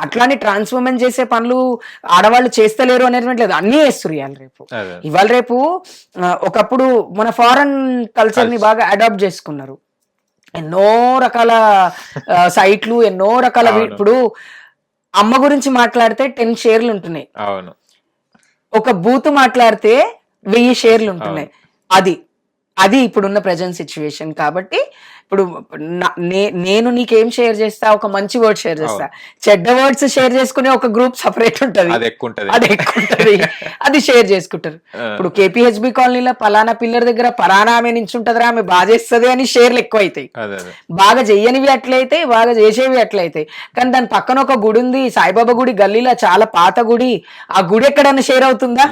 అట్లానే trans women చేసే పనులు ఆడవాళ్ళు చేస్తలేరు అనేటువంటి లేదు. అన్నీ చేస్తారు ఇవాళ రేపు. ఇవాళ రేపు ఒకప్పుడు మన ఫారెన్ కల్చర్ని బాగా అడాప్ట్ చేసుకున్నారు. ఎన్నో రకాల సైట్లు ఎన్నో రకాల. ఇప్పుడు అమ్మ గురించి మాట్లాడితే టెన్ షేర్లు ఉంటున్నాయి. అవును. ఒక బూత్ మాట్లాడితే వెయ్యి షేర్లు ఉంటున్నాయి. అది. అది ఇప్పుడున్న ప్రజెంట్ సిచ్యువేషన్ కాబట్టి ఇప్పుడు నేను నీకేం షేర్ చేస్తా? ఒక మంచి వర్డ్ షేర్ చేస్తా. చెడ్డ వర్డ్స్ షేర్ చేసుకునే ఒక గ్రూప్ సపరేట్ ఉంటది. అది ఎక్కువ ఉంటది. అది షేర్ చేసుకుంటారు. ఇప్పుడు కేపీహెచ్బి కాలనీలో పలానా పిల్లర్ దగ్గర పలానా ఆమె నించుంటదిరా ఆమె బాగా చేస్తుంది అని షేర్లు ఎక్కువ అవుతాయి బాగా చెయ్యనివి అట్లయితే బాగా చేసేవి అట్లయితే కానీ దాని పక్కన ఒక గుడి ఉంది సాయిబాబా గుడి గల్లీలో చాలా పాత గుడి. ఆ గుడి ఎక్కడైనా షేర్ అవుతుందా?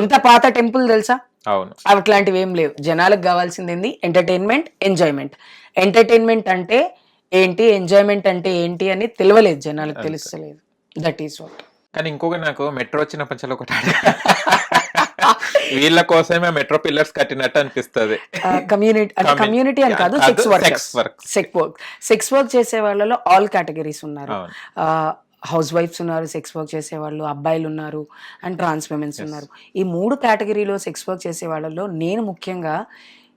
ఎంత పాత టెంపుల్ తెలుసా? అవును. అట్లాంటివి ఏం లేవు. జనాలకు కావాల్సింది ఏంది? ఎంటర్టైన్మెంట్ ఎంజాయ్మెంట్ ఎంటర్టైన్మెంట్ అంటే ఏంటి? ఎంజాయ్మెంట్ అంటే ఏంటి అని తెలియలేదు జనాలకు తెలుస్తలేదు. దట్ ఈస్ వాట్ కానీ ఇంకొక నాకు మెట్రో వచ్చినప్పటి నుంచి ఒకటి. వీళ్ళ కోసమే మెట్రో పిల్లర్స్ కట్టినట్టు అనిపిస్తది. కమ్యూనిటీ అంటే కమ్యూనిటీ అని కాదు sex work. Sex work sex work చేసే వాళ్ళలో ఆల్ కేటగిరీస్ ఉన్నారు. హౌస్ వైఫ్స్ ఉన్నారు సెక్స్ వర్క్ చేసే వాళ్ళు అబ్బాయిలు ఉన్నారు అండ్ ట్రాన్స్ ఉన్నారు. ఈ మూడు కేటగిరీలో సెక్స్ వర్క్ చేసే వాళ్ళలో నేను ముఖ్యంగా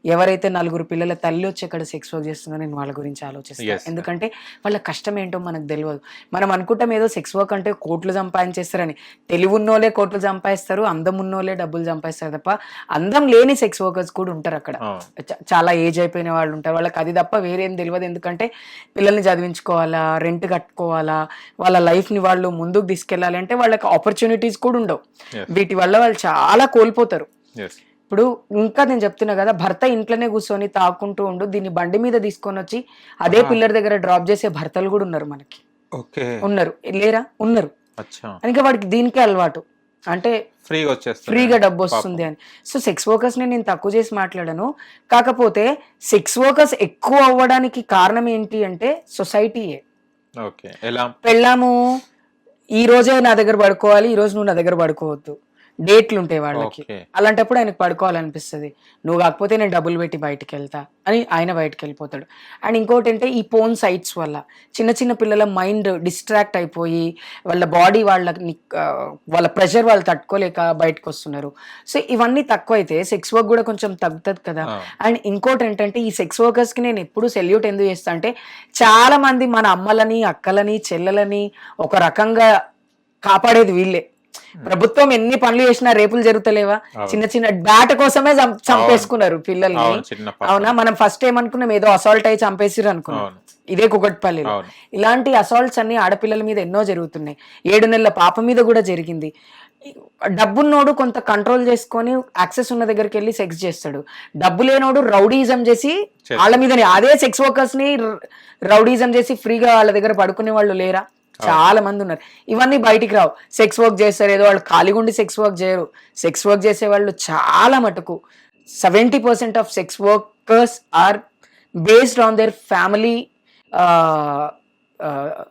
ఎవరైతే నలుగురు పిల్లల తల్లి వచ్చి అక్కడ సెక్స్ వర్క్ చేస్తుందో నేను వాళ్ళ గురించి ఆలోచిస్తాను. ఎందుకంటే వాళ్ళ కష్టం ఏంటో మనకు తెలియదు మనం అనుకుంటాం ఏదో సెక్స్ వర్క్ అంటే కోట్లు సంపాదించేస్తారని. తెలివి ఉన్నోలే కోట్లు సంపాదిస్తారు అందం ఉన్నోలే డబ్బులు సంపాదిస్తారు తప్ప అందం లేని సెక్స్ వర్కర్స్ కూడా ఉంటారు అక్కడ. చాలా ఏజ్ అయిపోయిన వాళ్ళు ఉంటారు. వాళ్ళకి అది తప్ప వేరేం తెలియదు ఎందుకంటే పిల్లల్ని చదివించుకోవాలా రెంట్ కట్టుకోవాలా వాళ్ళ లైఫ్ని వాళ్ళు ముందుకు తీసుకెళ్ళాలి అంటే వాళ్ళకి ఆపర్చునిటీస్ కూడా ఉండవు. వీటి వల్ల వాళ్ళు చాలా కోల్పోతారు. ఇప్పుడు ఇంకా నేను చెప్తున్నా కదా భర్త ఇంట్లోనే కూర్చొని తాకుంటూ ఉండు దీన్ని బండి మీద తీసుకొని వచ్చి అదే. పిల్లర్ దగ్గర డ్రాప్ చేసే భర్తలు కూడా ఉన్నారు మనకి. ఓకే. ఉన్నారు. లేరా? ఉన్నారు. ఇంకా వాడికి దీనికే అలవాటు. అంటే ఫ్రీగా ఫ్రీగా డబ్బు వస్తుంది అని. సో సెక్స్ వర్కర్స్ని నేను తక్కువ చేసి మాట్లాడాను. కాకపోతే సెక్స్ వర్కర్స్ ఎక్కువ అవ్వడానికి కారణం ఏంటి అంటే సొసైటీయే. ఓకే. ఎలా? పెళ్ళాము. ఈ రోజే నా దగ్గర పడుకోవాలి ఈ రోజు నువ్వు నా దగ్గర పడుకోవద్దు. డేట్లు ఉంటాయి వాళ్ళకి. అలాంటప్పుడు ఆయనకు పడుకోవాలనిపిస్తుంది. నువ్వు కాకపోతే నేను డబ్బులు పెట్టి బయటికి వెళ్తా అని ఆయన బయటికి వెళ్ళిపోతాడు అండ్ ఇంకోటి అంటే ఈ పోన్ సైట్స్ వల్ల చిన్న చిన్న పిల్లల మైండ్ డిస్ట్రాక్ట్ అయిపోయి వాళ్ళ బాడీ వాళ్ళని ఆ, వాళ్ళ ప్రెషర్ వాళ్ళు తట్టుకోలేక బయటకు వస్తున్నారు సో ఇవన్నీ తక్కువైతే సెక్స్ వర్క్ కూడా కొంచెం తగ్గుతుంది కదా. అండ్ ఇంకోటి ఏంటంటే ఈ సెక్స్ వర్కర్స్కి నేను ఎప్పుడు సెల్యూట్ ఎందుకు చేస్తా అంటే చాలా మంది మన అమ్మలని అక్కలని చెల్లెలని ఒక రకంగా కాపాడేది వీళ్ళే. ప్రభుత్వం ఎన్ని పనులు చేసినా రేపులు జరుగుతలేవా. చిన్న చిన్న బ్యాట కోసమే చంపేసుకున్నారు పిల్లల్ని. అవును మనం ఫస్ట్ ఏమనుకున్నాం ఏదో అసాల్ట్ అయి చంపేసిరు అనుకున్నాం. ఇదే కుకట్పల్లిలో అవును. ఇలాంటి అసాల్ట్స్ అన్ని ఆడపిల్లల మీద ఎన్నో జరుగుతున్నాయి. ఏడు నెలల పాప మీద కూడా జరిగింది. డబ్బున్నోడు కొంత కంట్రోల్ చేసుకొని యాక్సెస్ ఉన్న దగ్గరికి వెళ్ళి సెక్స్ చేస్తాడు. డబ్బు లేనోడు రౌడీజం చేసి. వాళ్ళ మీదనే. అదే సెక్స్ వర్కర్స్ని రౌడీజం చేసి ఫ్రీగా వాళ్ళ దగ్గర పడుకునే వాళ్ళు లేరా? చాలా మంది ఉన్నారు. ఇవన్నీ బయటికి రావు. సెక్స్ వర్క్ చేస్తారు ఏదో వాళ్ళు ఖాళీగా ఉండి సెక్స్ వర్క్ చేయరు. సెక్స్ వర్క్ చేసే వాళ్ళు చాలా మటుకు. Seventy percent of sex workers are based on their family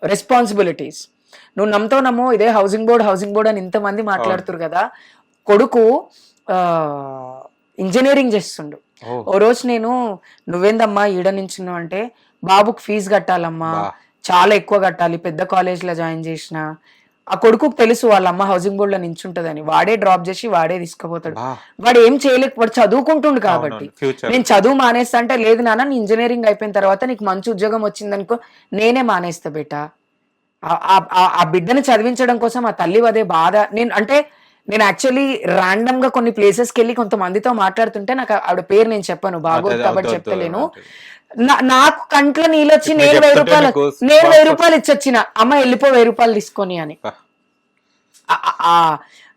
responsibilities. నువ్వు నమ్ముతావు నమ్మో ఇదే హౌసింగ్ బోర్డ్ హౌసింగ్ బోర్డ్ అని ఇంతమంది మాట్లాడుతురు కదా. కొడుకు ఇంజనీరింగ్ చేస్తుండు. ఓ. రోజు నేను నువ్వేందమ్మా ఈడ నించున్నావు? అంటే బాబుకి ఫీజు కట్టాలమ్మా. చాలా ఎక్కువ కట్టాలి. పెద్ద కాలేజ్లో జాయిన్ చేసిన. ఆ కొడుకుకు తెలుసు వాళ్ళ అమ్మ హౌసింగ్ బోర్డ్లో నించుంటదని. వాడే డ్రాప్ చేసి వాడే తీసుకుపోతాడు. వాడు ఏం చేయలేక వాడు చదువుకుంటుండు కాబట్టి. నేను చదువు మానేస్తా అంటే లేదు నాన్న నీ ఇంజనీరింగ్ అయిపోయిన తర్వాత నీకు మంచి ఉద్యోగం వచ్చిందనుకో నేనే మానేస్తా బేట. ఆ బిడ్డని చదివించడం కోసం ఆ తల్లి అదే బాధ. నేను అంటే నేను యాక్చువల్లీ ర్యాండమ్గా కొన్ని ప్లేసెస్కి వెళ్ళి కొంతమందితో మాట్లాడుతుంటే నాకు ఆవిడ పేరు నేను చెప్పాను బాగోదు కాబట్టి చెప్తలేను నాకు కంట్లో నీళ్ళు వచ్చి నేను వెయ్యి రూపాయలు నేను వెయ్యి రూపాయలు ఇచ్చొచ్చిన అమ్మ వెళ్ళిపో వెయ్యి రూపాయలు తీసుకొని అని.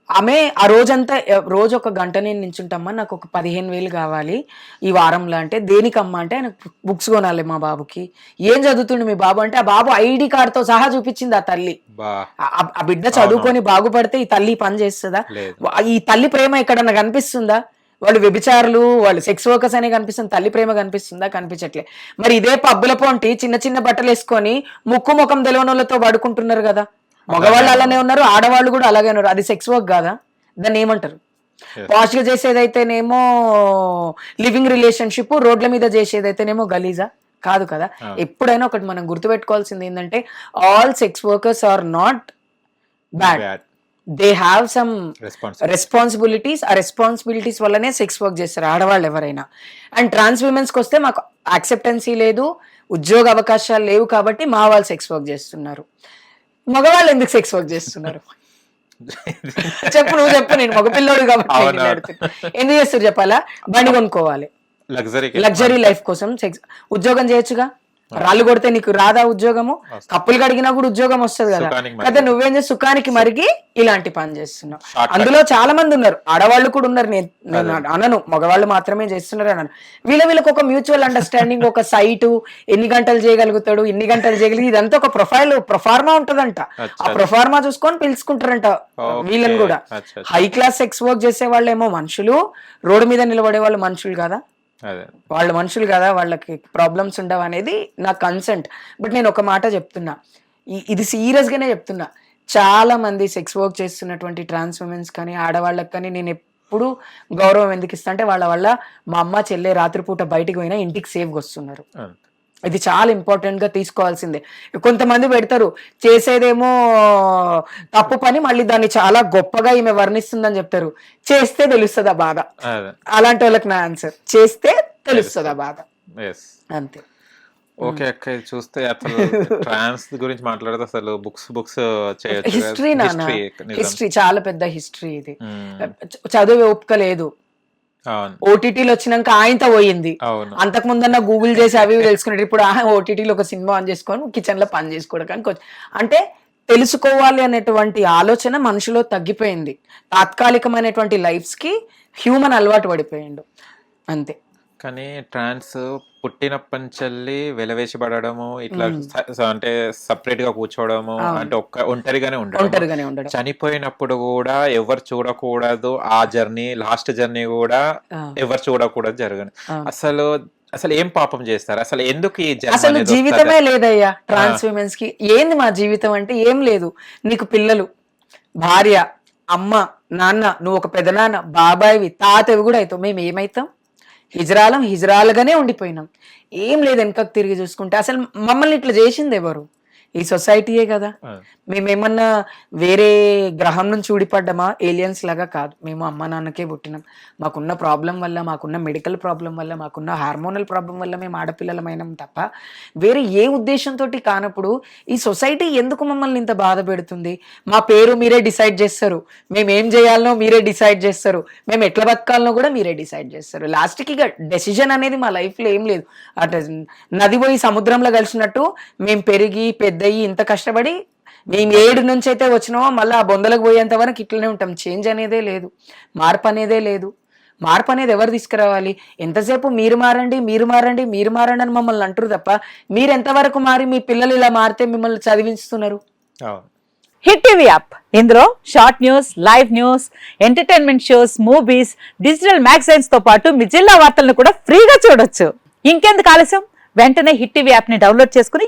ఆమె ఆ రోజంతా రోజు ఒక గంట నేను నించుంటమ్మా నాకు ఒక పదిహేను వేలు కావాలి ఈ వారంలో అంటే దేనికమ్మా అంటే ఆయన బుక్స్ కొనాలి మా బాబుకి. ఏం చదువుతుండు మీ బాబు అంటే ఆ బాబు ఐడి తో సహా చూపించింది ఆ తల్లి. ఆ- బిడ్డ చదువుకొని బాగుపడితే ఈ తల్లి పని చేస్తుందా? ఈ తల్లి ప్రేమ ఎక్కడన్నా కనిపిస్తుందా? వాళ్ళు వ్యభిచారులు వాళ్ళు సెక్స్ వర్కర్స్ అనే కనిపిస్తుంది తల్లి ప్రేమ కనిపిస్తుందా? కనిపించట్లే. మరి ఇదే పబ్బుల పొంటి చిన్న చిన్న బట్టలు వేసుకొని ముక్కు ముఖం తెలియని వాళ్ళతో పడుకుంటున్నారు కదా. మగవాళ్ళు అలానే ఉన్నారు ఆడవాళ్ళు కూడా అలాగే ఉన్నారు. అది సెక్స్ వర్క్ కాదా? దాన్ని ఏమంటారు. పాష్గా చేసేదైతేనేమో లివింగ్ రిలేషన్షిప్ రోడ్ల మీద చేసేదైతేనేమో గలీజా? కాదు కదా. ఎప్పుడైనా ఒకటి మనం గుర్తుపెట్టుకోవాల్సింది ఏంటంటే all sex workers are not bad they have some response responsibilities ఆ రెస్పాన్సిబిలిటీస్ వల్లనే సెక్స్ వర్క్ చేస్తారు ఆడవాళ్ళు ఎవరైనా. అండ్ ట్రాన్స్ విమెన్స్కి వస్తే మాకు యాక్సెప్టెన్సీ లేదు ఉద్యోగ అవకాశాలు లేవు కాబట్టి మా వాళ్ళు సెక్స్ వర్క్ చేస్తున్నారు. మగవాళ్ళు ఎందుకు సెక్స్ వర్క్ చేస్తున్నారు? చెప్పు నువ్వు చెప్పు నేను మగపిల్లోడు కాబట్టి. ఎందుకు చేస్తారు చెప్పాలా? బండి కొనుక్కోవాలి. లగ్జరీ లగ్జరీ లైఫ్ కోసం సెక్స్ ఉద్యోగం చేయొచ్చుగా? రాళ్ళు కొడితే నీకు రాదా ఉద్యోగము. కప్పులు కడిగినా కూడా ఉద్యోగం వస్తుంది కదా మరిగి. నువ్వేం చేసి సుఖానికి మరిగి ఇలాంటి పని చేస్తున్నావు. అందులో చాలా మంది ఉన్నారు ఆడవాళ్ళు కూడా ఉన్నారు నేను నేను అనను మగవాళ్ళు మాత్రమే చేస్తున్నారు అన్నాను వీళ్ళ వీళ్ళకి ఒక మ్యూచువల్ అండర్స్టాండింగ్ ఒక సైటు ఎన్ని గంటలు చేయగలుగుతాడు ఎన్ని గంటలు చేయగలిగి ఇదంతా ఒక ప్రొఫైల్ ప్రొఫార్మా ఉంటదంట. ఆ ప్రొఫార్మా చూసుకొని పిలుచుకుంటారంట. వీళ్ళని కూడా. హై క్లాస్ సెక్స్ వర్క్ చేసే వాళ్ళేమో మనుషులు రోడ్డు మీద నిలబడే వాళ్ళు మనుషులు కదా వాళ్ళు మనుషులు కదా వాళ్ళకి ప్రాబ్లమ్స్ ఉండవు అనేది నా కన్సెంట్ బట్ నేను ఒక మాట చెప్తున్నా. ఇది సీరియస్ గానే చెప్తున్నా. చాలా మంది సెక్స్ వర్క్ చేస్తున్నటువంటి ట్రాన్స్ ఉమెన్స్ కానీ ఆడవాళ్ళకి కానీ నేను ఎప్పుడు గౌరవం ఎందుకు ఇస్తా అంటే వాళ్ళ వల్ల మా అమ్మ చెల్లె రాత్రిపూట బయటికి పోయినా ఇంటికి సేఫ్గా వస్తున్నారు. ఇది చాలా ఇంపార్టెంట్గా తీసుకోవాల్సిందే. కొంతమంది పెడతారు చేసేదేమో తప్పు పని మళ్ళీ దాన్ని చాలా గొప్పగా ఈమె వర్ణిస్తుందని చెప్తారు. చేస్తే తెలుస్తుంది ఆ బాధ అలాంటి వాళ్ళకి నా ఆన్సర్ చేస్తే తెలుస్తుంది ఆ బాధ? అంతే. ఓకే అక్క చూస్తే అసలు ట్రాన్స్ గురించి మాట్లాడితే అసలు బుక్స్ బుక్స్ హిస్టరీ నాన్న. హిస్టరీ చాలా పెద్ద హిస్టరీ ఇది. చదివే ఓపిక లేదు ఓటీటీలు వచ్చినాక ఆయనతో పోయింది. అంతకు ముందన్న గూగుల్ చేసి అవి తెలుసుకున్నాడు ఇప్పుడు ఓటీటీలో ఒక సినిమా ఆన్ చేసుకొని కిచెన్లో పని చేసుకోవడానికి అంటే తెలుసుకోవాలి అనేటువంటి ఆలోచన మనిషిలో తగ్గిపోయింది. తాత్కాలికమైనటువంటి లైఫ్స్కి హ్యూమన్ అలవాటు పడిపోయిండు. అంతే. కానీ ట్రాన్స్ పుట్టినప్పటి నుంచి వెలవేసిపడము ఇట్లా అంటే సపరేట్గా కూర్చోవడము అంటే ఒక్క ఒంటరిగానే ఉండడం ఉండడం. చనిపోయినప్పుడు కూడా ఎవరు చూడకూడదు ఆ జర్నీ లాస్ట్ జర్నీ కూడా. ఎవరు చూడకూడదు జరగని. ఆ. అసలు అసలు ఏం పాపం చేస్తారు? అసలు ఎందుకు ఈ అసలు జీవితమే? లేదయ్యా ట్రాన్స్ విమెన్స్కి ఏంది మా జీవితం అంటే ఏం లేదు. నీకు పిల్లలు భార్య అమ్మ నాన్న నువ్వు ఒక పెదనాన్న బాబాయివి తాతవి కూడా అవుతావు మేము ఏమైతాం హిజరాలం హిజరాలుగానే ఉండిపోయినాం. ఏం లేదు వెనకకు తిరిగి చూసుకుంటే. అసలు మమ్మల్ని ఇట్లా చేసింది ఎవరు? ఈ సొసైటీయే కదా. మేమేమన్నా వేరే గ్రహం నుంచి ఊడిపడ్డామా? ఏలియన్స్ లాగా కాదు. మేము అమ్మ నాన్నకే పుట్టినాం. మాకున్న ప్రాబ్లం వల్ల మాకున్న మెడికల్ ప్రాబ్లం వల్ల మాకున్న హార్మోనల్ ప్రాబ్లం వల్ల మేము ఆడపిల్లలమైనాం తప్ప వేరే ఏ ఉద్దేశంతో కానప్పుడు ఈ సొసైటీ ఎందుకు మమ్మల్ని ఇంత బాధ పెడుతుంది? మా పేరు మీరే డిసైడ్ చేస్తారు. మేము ఏం చేయాలనో మీరే డిసైడ్ చేస్తారు. మేము ఎట్లా బతకాలనో కూడా మీరే డిసైడ్ చేస్తారు. లాస్ట్కి ఇక డెసిజన్ అనేది మా లైఫ్లో ఏం లేదు. అట్లా నది పోయి సముద్రంలో కలిసినట్టు మేము పెరిగి పెద్దయి ఇంత కష్టపడి మేము ఏడు నుంచి అయితే వచ్చినామో మళ్ళీ ఆ బొందలకు పోయేంత వరకు ఇట్లనే ఉంటాం. చేంజ్ అనేదే లేదు. మార్పు అనేదే లేదు. మార్పు అనేది ఎవరు తీసుకురావాలి? ఎంతసేపు మీరు మారండి మీరు మారండి మీరు మారండి అని మమ్మల్ని అంటారు తప్ప మీరు ఎంతవరకు మారి మీ పిల్లలు ఇలా మారితే మిమ్మల్ని చదివిస్తున్నారు అవును. Hit TV app. ఇందులో short news live news entertainment shows movies digital మ్యాగజైన్స్తో పాటు మీ జిల్లా వార్తలను కూడా ఫ్రీగా చూడొచ్చు. ఇంకెందుకు ఆలస్యం? వెంటనే హిట్ టీవీ యాప్ని డౌన్లోడ్ చేసుకుని